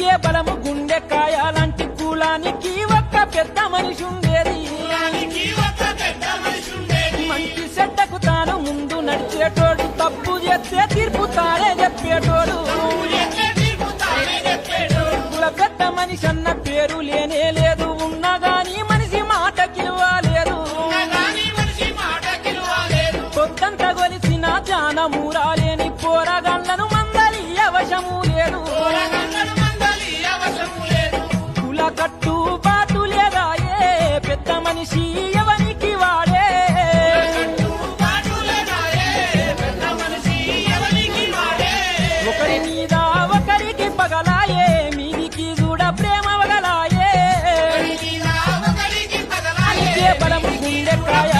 బతికే బలము గుండె కాయాలంటి కులానికి ఒక్క పెద్ద మనిషి ఉండేది. మంచి చెడ్డకు తాను ముందు నడిచేటోడు తప్పు చేస్తే తీర్పు తానే చెప్పేటోడు. కుల పెద్ద మనిషి అన్న పేరు లేనే లేదు. ఉన్నా గాని మనిషి మాటకి ఇవ్వలేదు. పొద్దంత గొలిసిన పోరగా quiere callar.